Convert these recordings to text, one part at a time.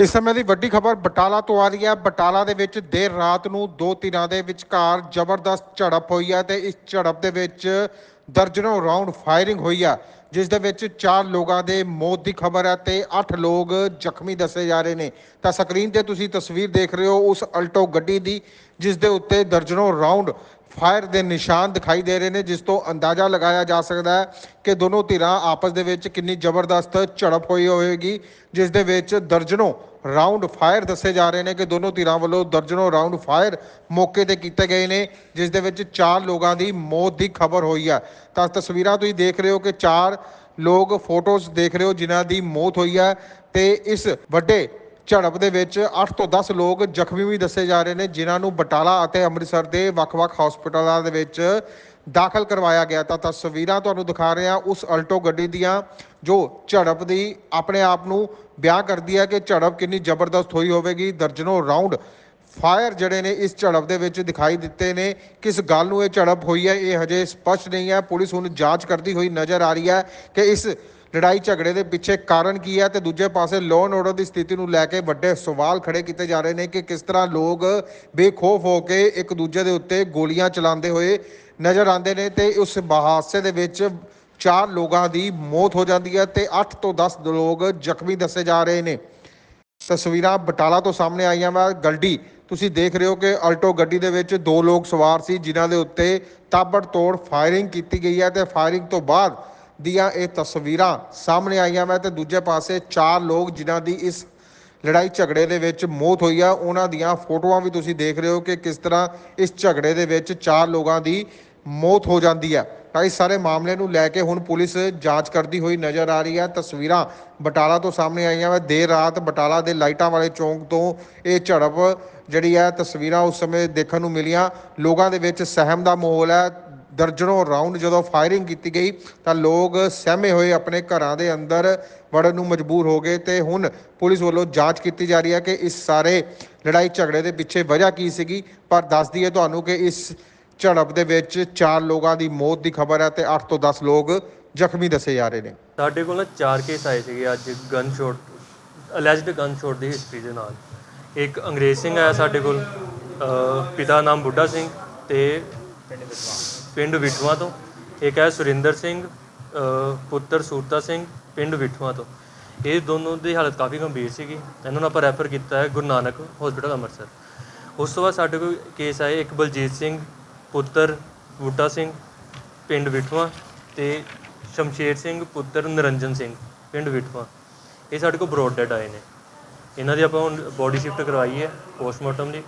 ਇਸ ਸਮੇਂ ਦੀ ਵੱਡੀ ਖਬਰ ਬਟਾਲਾ ਤੋਂ ਆ ਰਹੀ ਹੈ। ਬਟਾਲਾ ਦੇ ਵਿੱਚ ਦੇਰ ਰਾਤ ਨੂੰ ਦੋ ਧਿਰਾਂ ਦੇ ਵਿਚਕਾਰ ਜ਼ਬਰਦਸਤ ਝੜਪ ਹੋਈ ਹੈ ਤੇ ਇਸ ਝੜਪ ਦੇ ਵਿੱਚ ਦਰਜਨੋਂ ਰਾਉਂਡ ਫਾਇਰਿੰਗ ਹੋਈ ਆ ਜਿਸ ਦੇ ਵਿੱਚ ਚਾਰ ਲੋਕਾਂ ਦੇ ਮੌਤ ਦੀ ਖਬਰ ਹੈ ਤੇ 8 ਲੋਕ ਜ਼ਖਮੀ ਦੱਸੇ ਜਾ ਰਹੇ ਨੇ। ਤਾਂ ਸਕਰੀਨ ਤੇ ਤੁਸੀਂ ਤਸਵੀਰ ਦੇਖ ਰਹੇ ਹੋ ਉਸ ਅਲਟੋ ਗੱਡੀ ਦੀ, ਜਿਸ ਦੇ ਉੱਤੇ ਦਰਜਨੋਂ ਰਾਉਂਡ ਫਾਇਰ ਦੇ ਨਿਸ਼ਾਨ ਦਿਖਾਈ ਦੇ ਰਹੇ ਨੇ, ਜਿਸ ਤੋਂ ਅੰਦਾਜ਼ਾ ਲਗਾਇਆ ਜਾ ਸਕਦਾ ਹੈ ਕਿ ਦੋਨੋਂ ਧਿਰਾਂ ਆਪਸ ਦੇ ਵਿੱਚ ਕਿੰਨੀ ਜ਼ਬਰਦਸਤ ਝੜਪ ਹੋਈ ਹੋਵੇਗੀ, ਜਿਸ ਦੇ ਵਿੱਚ ਦਰਜਨੋਂ ਰਾਉਂਡ ਫਾਇਰ ਦੱਸੇ ਜਾ ਰਹੇ ਨੇ ਕਿ ਦੋਨੋਂ ਧਿਰਾਂ ਵੱਲੋਂ ਦਰਜਨੋਂ ਰਾਉਂਡ ਫਾਇਰ ਮੌਕੇ ਤੇ ਕੀਤੇ ਗਏ ਨੇ, ਜਿਸ ਦੇ ਵਿੱਚ ਚਾਰ ਲੋਕਾਂ ਦੀ ਮੌਤ ਦੀ ਖਬਰ ਹੋਈ ਹੈ ਤਾਂ ਤਸਵੀਰਾਂ ਤੁਸੀਂ ਦੇਖ ਰਹੇ ਹੋ ਕਿ ਚਾਰ ਲੋਕ ਫੋਟੋਜ਼ ਦੇਖ ਰਹੇ ਹੋ ਜਿਨ੍ਹਾਂ ਦੀ ਮੌਤ ਹੋਈ ਹੈ ਤੇ ਇਸ ਵੱਡੇ ਝੜਪ ਦੇ ਵਿੱਚ 8 ਤੋਂ 10 ਲੋਕ ਜ਼ਖਮੀ ਵੀ ਦੱਸੇ ਜਾ ਰਹੇ ਨੇ, ਜਿਨ੍ਹਾਂ ਨੂੰ ਬਟਾਲਾ ਅਤੇ ਅੰਮ੍ਰਿਤਸਰ ਦੇ ਵੱਖ-ਵੱਖ ਹਸਪਤਾਲਾਂ ਦੇ ਵਿੱਚ ਦਾਖਲ ਕਰਵਾਇਆ ਗਿਆ ਤਾਂ ਤਸਵੀਰਾਂ ਤੁਹਾਨੂੰ ਦਿਖਾ ਰਹੇ ਹਾਂ ਉਸ ਅਲਟੋ ਗੱਡੀ ਦੀਆਂ, ਜੋ ਝੜਪ ਦੀ ਆਪਣੇ ਆਪ ਨੂੰ ਬਿਆਨ ਕਰਦੀ ਹੈ ਕਿ ਝੜਪ ਕਿੰਨੀ ਜ਼ਬਰਦਸਤ ਹੋਈ ਹੋਵੇਗੀ। ਦਰਜਨੋਂ ਰਾਉਂਡ ਫਾਇਰ ਜਿਹੜੇ ਨੇ ਇਸ ਝੜਪ ਦੇ ਵਿੱਚ ਦਿਖਾਈ ਦਿੱਤੇ ਨੇ। ਕਿਸ ਗੱਲ ਨੂੰ ਇਹ ਝੜਪ ਹੋਈ ਹੈ, ਇਹ ਹਜੇ ਸਪਸ਼ਟ ਨਹੀਂ ਹੈ। ਪੁਲਿਸ ਹੁਣ ਜਾਂਚ ਕਰਦੀ ਹੋਈ ਨਜ਼ਰ ਆ ਰਹੀ ਹੈ ਕਿ ਇਸ ਲੜਾਈ ਝਗੜੇ ਦੇ ਪਿੱਛੇ ਕਾਰਨ ਕੀ ਹੈ ਤੇ ਦੂਜੇ ਪਾਸੇ ਲਾਅ ਐਂਡ ਆਰਡਰ ਦੀ ਸਥਿਤੀ ਨੂੰ ਲੈ ਕੇ ਵੱਡੇ ਸਵਾਲ ਖੜੇ ਕੀਤੇ ਜਾ ਰਹੇ ਨੇ ਕਿ ਕਿਸ ਤਰ੍ਹਾਂ ਲੋਕ ਬੇਖੌਫ ਹੋ ਕੇ ਇੱਕ ਦੂਜੇ ਦੇ ਉੱਤੇ ਗੋਲੀਆਂ ਚਲਾਉਂਦੇ ਹੋਏ ਨਜ਼ਰ ਆਉਂਦੇ ਨੇ ਤੇ ਉਸ ਹਾਦਸੇ ਦੇ ਵਿੱਚ ਚਾਰ ਲੋਕਾਂ ਦੀ ਮੌਤ ਹੋ ਜਾਂਦੀ ਹੈ ਤੇ 8 ਤੋਂ 10 ਲੋਕ ਜ਼ਖਮੀ ਦੱਸੇ ਜਾ ਰਹੇ ਨੇ। ਤਸਵੀਰਾਂ ਬਟਾਲਾ ਤੋਂ ਸਾਹਮਣੇ ਆਈਆਂ ਵਾ। ਗੱਡੀ, ਤੁਸੀਂ ਦੇਖ ਰਹੇ ਹੋ ਕਿ ਅਲਟੋ ਗੱਡੀ ਦੇ ਵਿੱਚ ਦੋ ਲੋਕ ਸਵਾਰ ਸੀ, ਜਿਨ੍ਹਾਂ ਦੇ ਉੱਤੇ ਤਾਬੜ ਤੋੜ ਫਾਇਰਿੰਗ ਕੀਤੀ ਗਈ ਹੈ ਤੇ ਫਾਇਰਿੰਗ ਤੋਂ ਬਾਅਦ ਦੀਆਂ ਇਹ ਤਸਵੀਰਾਂ ਸਾਹਮਣੇ ਆਈਆਂ ਵਾ ਤੇ ਦੂਜੇ ਪਾਸੇ ਚਾਰ ਲੋਕ ਜਿਨ੍ਹਾਂ ਦੀ ਇਸ ਲੜਾਈ ਝਗੜੇ ਦੇ ਵਿੱਚ ਮੌਤ ਹੋਈ ਆ, ਉਹਨਾਂ ਦੀਆਂ ਫੋਟੋਆਂ ਵੀ ਤੁਸੀਂ ਦੇਖ ਰਹੇ ਹੋ ਕਿ ਕਿਸ ਤਰ੍ਹਾਂ ਇਸ ਝਗੜੇ ਦੇ ਵਿੱਚ ਚਾਰ ਲੋਕਾਂ ਦੀ ਮੌਤ ਹੋ ਜਾਂਦੀ ਹੈ ਤਾਂ ਇਸ ਸਾਰੇ ਮਾਮਲੇ ਨੂੰ ਲੈ ਕੇ ਹੁਣ ਪੁਲਿਸ ਜਾਂਚ ਕਰਦੀ ਹੋਈ ਨਜ਼ਰ ਆ ਰਹੀ ਹੈ ਤਸਵੀਰਾਂ ਬਟਾਲਾ ਤੋਂ ਸਾਹਮਣੇ ਆਈਆਂ ਵਾ। ਦੇਰ ਰਾਤ ਬਟਾਲਾ ਦੇ ਲਾਈਟਾਂ ਵਾਲੇ ਚੌਂਕ ਤੋਂ ਇਹ ਝੜਪ ਜਿਹੜੀ ਹੈ ਤਸਵੀਰਾਂ ਉਸ ਸਮੇਂ ਦੇਖਣ ਨੂੰ ਮਿਲੀਆਂ। ਲੋਕਾਂ ਦੇ ਵਿੱਚ ਸਹਿਮ ਦਾ ਮਾਹੌਲ ਹੈ ਦਰਜਨੋਂ ਰਾਉਂਡ ਜਦੋਂ ਫਾਇਰਿੰਗ ਕੀਤੀ ਗਈ ਤਾਂ ਲੋਕ ਸਹਿਮੇ ਹੋਏ ਆਪਣੇ ਘਰਾਂ ਦੇ ਅੰਦਰ ਵੜਨ ਨੂੰ ਮਜਬੂਰ ਹੋ ਗਏ ਤੇ ਹੁਣ ਪੁਲਿਸ ਵੱਲੋਂ ਜਾਂਚ ਕੀਤੀ ਜਾ ਰਹੀ ਹੈ ਕਿ ਇਸ ਸਾਰੇ ਲੜਾਈ ਝਗੜੇ ਦੇ ਪਿੱਛੇ ਵਜ੍ਹਾ ਕੀ ਸੀਗੀ। ਪਰ ਦੱਸ ਦਈਏ ਤੁਹਾਨੂੰ ਕਿ ਇਸ ਝੜਪ ਦੇ ਵਿੱਚ ਚਾਰ ਲੋਕਾਂ ਦੀ ਮੌਤ ਦੀ ਖਬਰ ਹੈ ਤੇ 8 ਤੋਂ 10 ਲੋਕ ਜ਼ਖਮੀ ਦੱਸੇ ਜਾ ਰਹੇ ਨੇ। ਸਾਡੇ ਕੋਲ ਨਾ ਚਾਰ ਕੇਸ ਆਏ ਸੀਗੇ ਅੱਜ gun shot alleged gun shot ਦੀ ਹਿਸਟਰੀ ਦੇ ਨਾਲ। ਇੱਕ ਅੰਗਰੇਜ਼ ਸਿੰਘ ਆਇਆ ਸਾਡੇ ਕੋਲ, ਅਹ ਪਿਤਾ ਨਾਮ ਬੁੱਢਾ ਸਿੰਘ ਤੇ ਪਿੰਡ ਵਿਠਵਾ ਤੋਂ। ਇੱਕ ਹੈ ਸੁਰਿੰਦਰ ਸਿੰਘ ਪੁੱਤਰ ਸੂਰਤਾ ਸਿੰਘ, ਪਿੰਡ ਵਿਠਵਾ ਤੋਂ। ਇਹ ਦੋਨੋਂ ਦੀ ਹਾਲਤ ਕਾਫੀ ਗੰਭੀਰ ਸੀਗੀ। ਇਹਨਾਂ ਨੂੰ ਆਪਾਂ ਰੈਫਰ ਕੀਤਾ ਹੈ ਗੁਰੂ ਨਾਨਕ ਹਸਪੀਟਲ ਅੰਮ੍ਰਿਤਸਰ। ਉਸ ਤੋਂ ਬਾਅਦ ਸਾਡੇ ਕੋਲ ਕੇਸ ਆਏ ਇੱਕ ਬਲਜੀਤ ਸਿੰਘ, ਪੁੱਤਰ ਬੂਟਾ ਸਿੰਘ, ਪਿੰਡ ਵਿਠਵਾ ਤੇ ਸ਼ਮਸ਼ੇਰ ਸਿੰਘ, ਪੁੱਤਰ ਨਰਿੰਜਨ ਸਿੰਘ, ਪਿੰਡ ਵਿਠਵਾ ਇਹ ਸਾਡੇ ਕੋਲ ਬਰੋਡ ਡੈਡ ਆਏ ਨੇ। ਇਹਨਾਂ ਦੀ ਆਪਾਂ ਹੁਣ ਬੋਡੀ ਸ਼ਿਫਟ ਕਰਵਾਈ ਹੈ ਪੋਸਟਮਾਰਟਮ ਲਈ।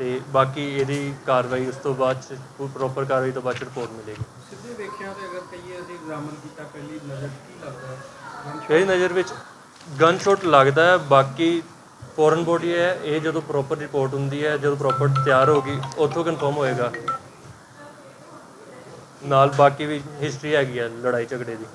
ਤੇ ਬਾਕੀ ਇਹਦੀ ਕਾਰਵਾਈ ਉਸ ਤੋਂ ਬਾਅਦ ਚ ਪ੍ਰੋਪਰ ਕਾਰਵਾਈ ਤੋਂ ਬਾਅਦ ਚ ਰਿਪੋਰਟ ਮਿਲੇਗੀ। ਸਿੱਧੇ ਵੇਖਿਆ ਤੇ ਅਗਰ ਕਹੀਏ ਅਸੀਂ ਐਗਜ਼ਾਮਨ ਕੀਤਾ ਪਹਿਲੀ ਨਜ਼ਰ ਕੀ ਲੱਗਦਾ ਹੈ? ਮੇਰੀ ਨਜ਼ਰ ਵਿੱਚ ਗਨ ਸ਼ਾਟ ਲੱਗਦਾ ਹੈ ਬਾਕੀ ਫੋਰਨ ਬੋਡੀ ਹੈ ਇਹ ਜਦੋਂ ਪ੍ਰੋਪਰ ਰਿਪੋਰਟ ਹੁੰਦੀ ਹੈ ਜਦੋਂ ਪ੍ਰੋਪਰ ਤਿਆਰ ਹੋਗੀ ਉੱਥੋਂ ਕਨਫਰਮ ਹੋਏਗਾ। ਨਾਲ ਬਾਕੀ ਵੀ ਹਿਸਟਰੀ ਹੈਗੀ ਹੈ ਲੜਾਈ ਝਗੜੇ ਦੀ।